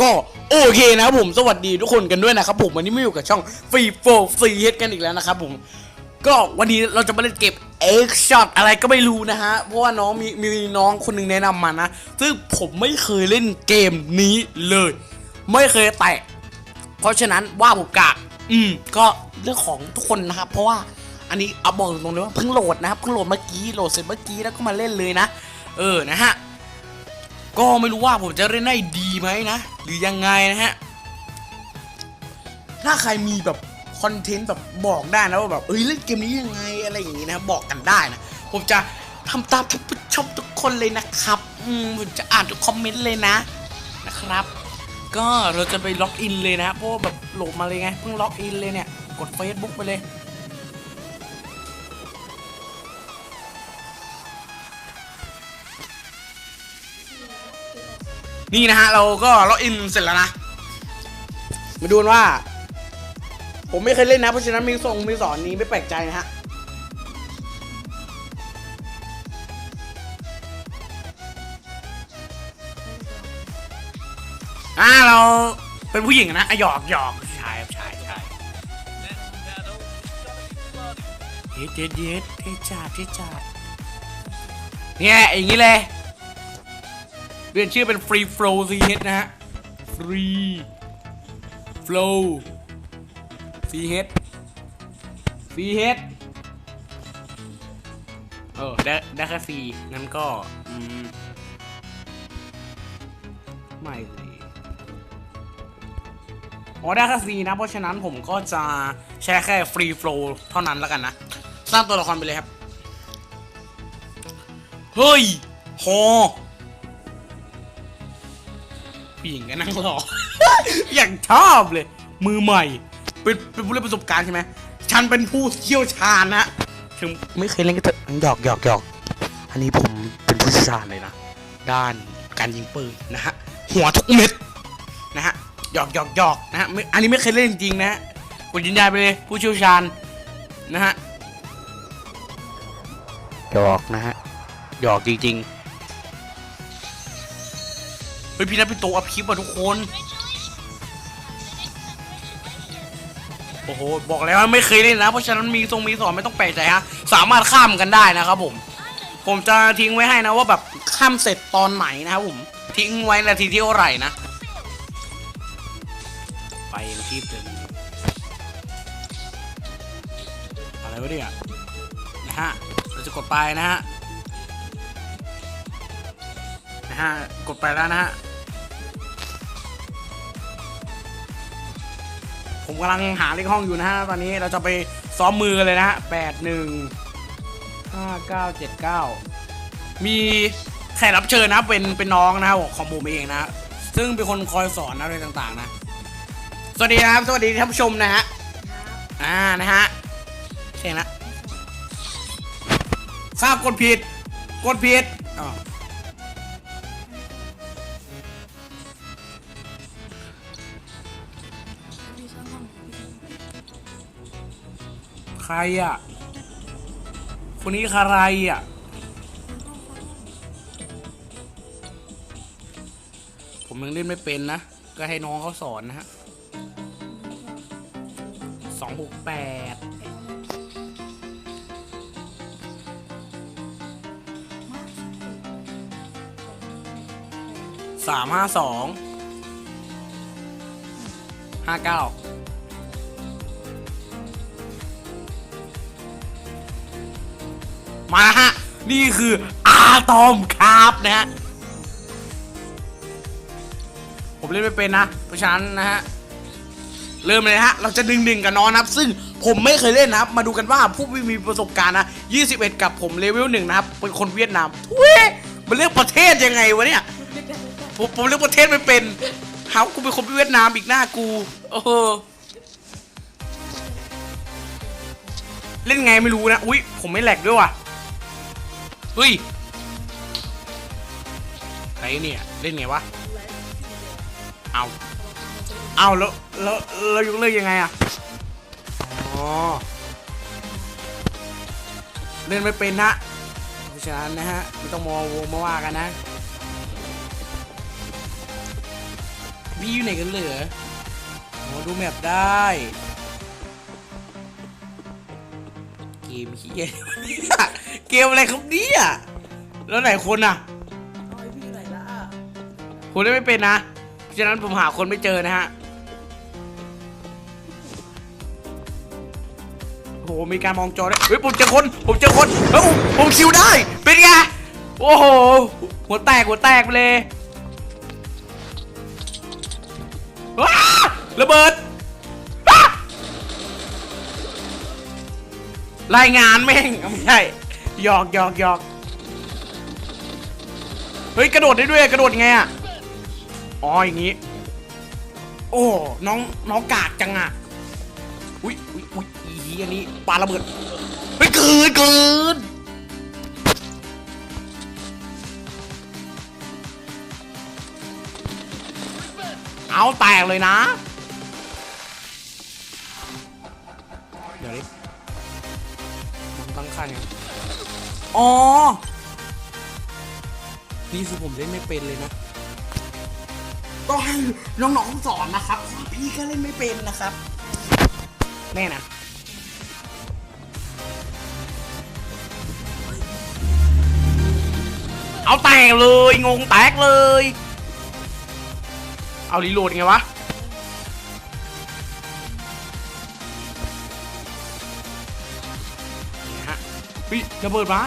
ก็โอเคนะครับผมสวัสดีทุกคนกันด้วยนะครับผมวันนี้ไม่อยู่กับช่องฟรีโฟฟรีเฮดกันอีกแล้วนะครับผมก็วันนี้เราจะมาเล่นเกม X Shot อะไรก็ไม่รู้นะฮะ เพราะว่าน้องมีมีน้องคนหนึ่งแนะนำมานะ ซึ่งผมไม่เคยเล่นเกมนี้เลย ไม่เคยแตะ เพราะฉะนั้นว่าผมกะอืม ก็เรื่องของทุกคนนะครับ เพราะว่าอันนี้เอาบอกตรงเลยว่าเพิ่งโหลดนะครับเพิ่งโหลดเมื่อกี้โหลดเสร็จเมื่อกี้แล้วก็มาเล่นเลยนะ เออนะฮะ ก็ไม่รู้ว่าผมจะเล่นได้ดีไหมนะ หรือยังไงนะฮะ ถ้าใครมีแบบคอนเทนต์แบบบอกได้นะว่าแบบเอ้ยเล่นเกมนี้ยังไงอะไรอย่างงี้นะบอกกันได้นะ ผมจะทำตามท่านผู้ชมทุกคนเลยนะครับอืมผมจะอ่านทุกคอมเมนต์เลยนะนะครับ ก็เราจะไปล็อกอินเลยนะเพราะว่าแบบโหลดมาเลยไงเพิ่งล็อกอินเลยเนี่ยกด Facebook ไปเลย นี่นะฮะเราก็ล็อกอินเสร็จแล้วนะ มาดูกันว่า ผมไม่เคยเล่นนะ เพราะฉะนั้นมีส่งมีสอนนี้ไม่แปลกใจนะฮะอ่าเราเป็นผู้หญิงนะอะหยอกหยอกชายครับชายชายเย็ดเย็ดเย็ดเทจัดเทจัดเนี่ยอย่างนี้เลย เปลี่ยนชื่อเป็น Free Flow CH นะฮะ Free Flow CH CH เออได้ได้แค่ C งั้นก็อืมไม่สิอ๋อได้แค่ฟรีนะ เพราะฉะนั้นผมก็จะแชร์แค่ฟรีโฟลเท่านั้นแล้วกันนะ สร้างตัวละครไปเลยครับ เฮ้ย ฮอ ผู้หญิงก็นั่งรอ อย่างชอบเลย มือใหม่ เป็นเป็นผู้เล่นประสบการณ์ใช่ไหมฉันเป็นผู้เชี่ยวชาญนะถึงไม่เคยเล่นก็เถอะหยอกหยอกหยอกอันนี้ผมเป็นผู้เชี่ยวชาญเลยนะ ด้านการยิงปืนนะฮะ หัวทุกเม็ดนะฮะหยอกหยอกหยอกนะฮะไม่อันนี้ไม่เคยเล่นจริงๆนะฮะกดยืนยันไปเลย ผู้เชี่ยวชาญนะฮะหยอกนะฮะหยอกจริงๆเฮ้ยพี่นัทพี่โตอัพคลิปอะทุกคน โอ้โห บอกแล้วว่าไม่เคยเล่นนะ เพราะฉะนั้นมีทรงมีสอนไม่ต้องแปลกใจฮะ สามารถข้ามกันได้นะครับผม ผมจะทิ้งไว้ให้นะว่าแบบข้ามเสร็จตอนไหนนะครับผม ทิ้งไว้นาทีที่เท่าไหร่นะ ไปที่เดิมอะไรวะเนี่ยนะฮะ เราจะกดไปนะฮะนะฮะ กดไปแล้วนะฮะ ผมกำลังหาเลขห้องอยู่นะฮะ ตอนนี้เราจะไปซ้อมมือเลยนะฮะแปดหนึ่งห้าเก้าเจ็ดเก้ามีแขกรับเชิญนะเป็นเป็นน้องนะครับของผมเองนะ ซึ่งเป็นคนคอยสอนอะไรต่างๆนะ สวัสดีนะครับสวัสดีท่านผู้ชมนะฮะอ่านะฮะใช่นะทราบกดผิด กดผิดอ๋อ ใครอะ คนนี้ใครอะ ผมยังเล่นไม่เป็นนะ ก็ให้น้องเขาสอนนะฮะสองหกแปดสามห้าสองห้าเก้า มาแล้วฮะ นี่คืออาตอมคร์บนะฮะ ผมเล่นไม่เป็นนะ เพราะฉะนั้นนะฮะ เริ่มเลยฮะ เราจะดึงหนึ่งกับน้องนะครับ ซึ่งผมไม่เคยเล่นนะครับ มาดูกันว่าผู้มีประสบการณ์นะ 21 กับผมเลเวลหนึ่งนะครับ เป็นคนเวียดนามทุยมันเลือกประเทศยังไงวะเนี่ย ผมผมเลือกประเทศไม่เป็นเฮากูเป็นคนเวียดนามอีกหน้ากูโอ้โหเล่นไงไม่รู้นะ อุ้ยผมไม่แหลกด้วยว่ะ เฮ้ยไรเนี่ย เล่นไงวะ เอาเอาแล้วแล้วเรายกเลิกยังไงอะอ๋อ เล่นไม่เป็นนะเพราะฉะนั้นนะฮะไม่ต้องมองวงมาว่ากันนะ พี่อยู่ไหนกันเหลือโอ้ดูแมปได้ มเฮียเกมอะไรครับเนี่ยแล้วไหนคนอะเอาไอพี่ไหนละคุณได้ไม่เป็นนะฉะนั้นผมหาคนไม่เจอนะฮะโอ้โหมีการมองจอด้วยเฮ้ยผมเจอคนผมเจอคนเฮ้ยผมผมคิวได้เป็นไงโอ้โหหัวแตกหัวแตกไปเลยระเบิด รายงานแม่งไม่ใช่หยอกหยอกหยอกเฮ้ยกระโดดได้ด้วยกระโดดไงอะอ๋ออย่างงี้ โอ้น้องน้องกากจังอะอุ้ยอุ้ยอุ้ยอีอันนี้ปาระเบิดเฮ้ยเกินเกินเอาแตกเลยนะ อ๋อ นี่คือผมเล่นไม่เป็นเลยนะ ต้องให้น้องๆสอนนะครับ พี่ก็เล่นไม่เป็นนะครับ แน่นะเอาแตกเลย งงแตกเลย เอารีโหลดไงวะ ฮ้ยระเบิดมา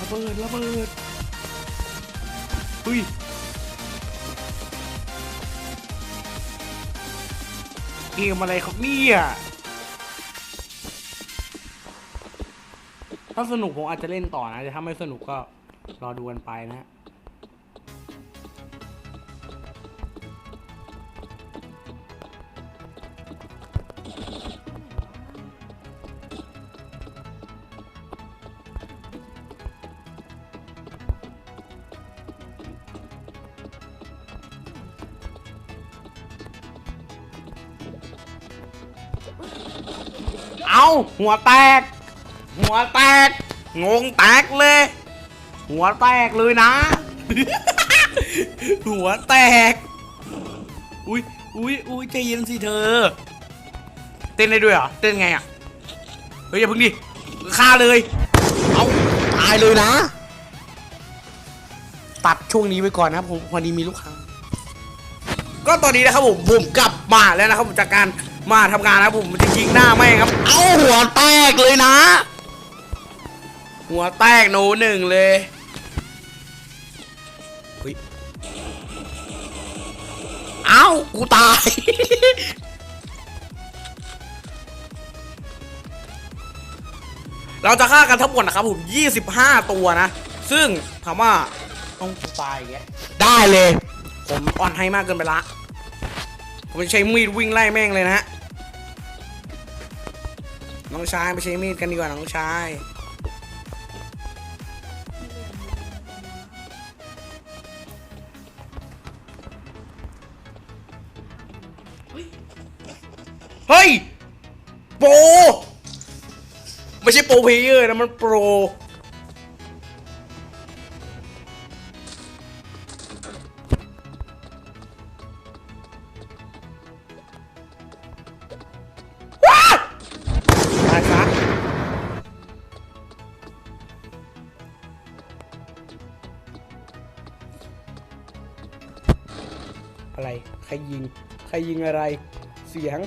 ระเบิดระเบิดเฮ้ยเกมอะไรครับเนี่ยถ้าสนุกผมอาจจะเล่นต่อนะแต่ถ้าไม่สนุกก็รอดูกันไปนะ เอาหัวแตก หัวแตก งงแตกเลย หัวแตกเลยนะ หัวแตก อุ้ยอุ้ยอุ้ยใจเย็นสิเธอ เต้นได้ด้วยเหรอ เต้นไงอะ เฮ้ยอย่าพึ่งดิฆ่าเลย เอาตายเลยนะ ตัดช่วงนี้ไปก่อนนะครับผมพอดีมีลูกค้าก็ตอนนี้นะครับผมผมกลับมาแล้วนะครับผมจากการ มาทำงานนะครับผมจะยิงหน้าแม่งครับ เอาหัวแตกเลยนะ หัวแตกหนูหนึ่งเลยเฮ้ยเอ้ากูตาย เราจะฆ่ากันทั้งหมดนะครับผม25 ตัวนะ ซึ่งถามว่าต้องกูตายอย่างเงี้ยได้เลย ผมอ่อนให้มากเกินไปละ ผมจะใช้มีดวิ่งไล่แม่งเลยนะฮะ น้องชายไปใช้มีดกันดีกว่าน้องชาย เฮ้ย โปร ไม่ใช่โปรเพลเยอร์นะมันโปร ใครยิง ใครยิงอะไร เสียง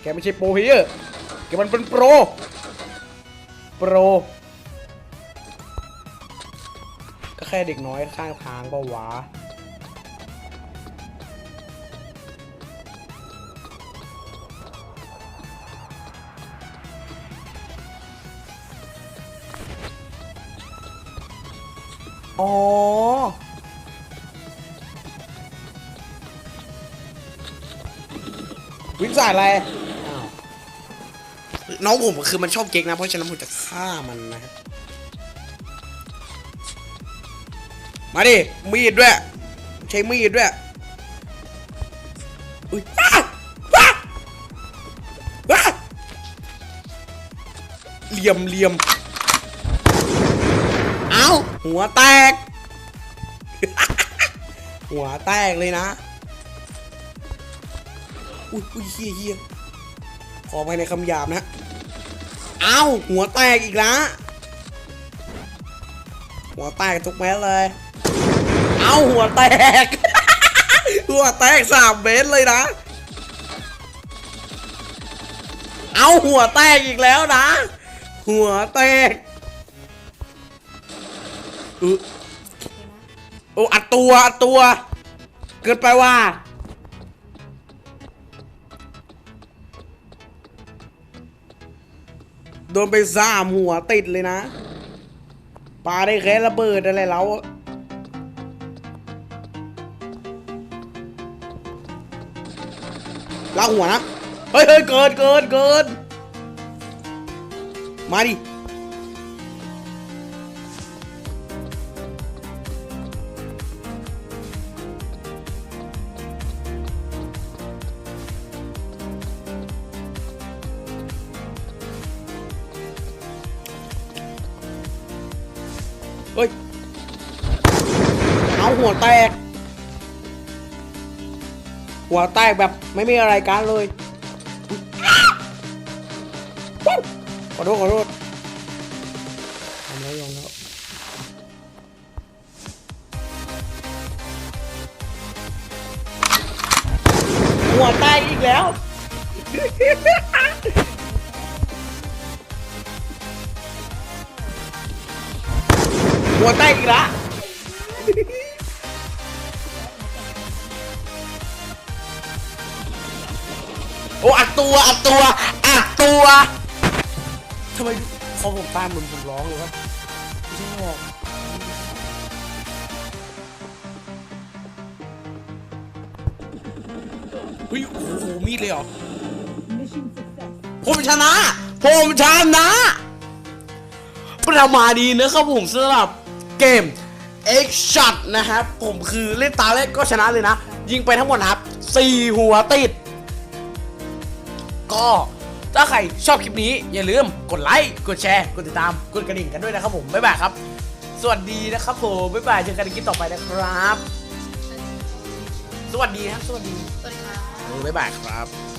แกไม่ใช่โปรเพลเยอร์แกมันเป็นโปร โปร ก็แค่เด็กน้อยข้างทางเปล่าวะ อ๋อ วิ่งสายอะไร อ้าวน้องผมคือมันชอบเก๊กนะ เพราะฉะนั้นผมจะฆ่ามันนะฮะมาดิ มีดด้วย ใช้มีดด้วย อุ้ยอ้าว้าว้าเหลี่ยมเหลี่ยม หัวแตก หัวแตกเลยนะ อุ้ยอุ้ยเฮียเฮียขอไปในคำหยาบนะเอ้าหัวแตกอีกละหัวแตกทุกเม็ดเลย เอ้าหัวแตก หัวแตกสามเม็ดเลยนะ เอ้าหัวแตกอีกแล้วนะ หัวแตก อึโอ้อัดตัวอัดตัว เกินไปว่า โดนไปสามหัวติดเลยนะปาได้แค่ระเบิดอะไรแล้วลากหัวนะ เฮ้ยเฮ้ยเกินเกินเกินมาดิ หัวแตก หัวแตกแบบไม่มีอะไรกันเลยขอโทษขอโทษทำแล้วยอมแล้วหัวแตกอีกแล้วหัวแตกอีกละ โอ้อัดตัวอัดตัวอัดตัวทำไมพอผมตามเหมือนผมร้องเลยครับไม่ใช่หรอกเฮ้ยโอ้โหมีดเลยเหรอผมชนะ ผมชนะ ประมาณนี้นะครับผมสำหรับเกม X Shot นะครับ ผมคือเล่นตาแรกก็ชนะเลยนะ ยิงไปทั้งหมดครับ 4 หัวติด ก็ถ้าใครชอบคลิปนี้อย่าลืมกดไลค์ กดแชร์ กดติดตาม กดกระดิ่งกันด้วยนะครับผม บ๊ายบายครับ สวัสดีนะครับผม บ๊ายบาย เจอกันในคลิปต่อไปนะครับ สวัสดีนะครับ สวัสดี สวัสดีครับ เออบ๊ายบายครับ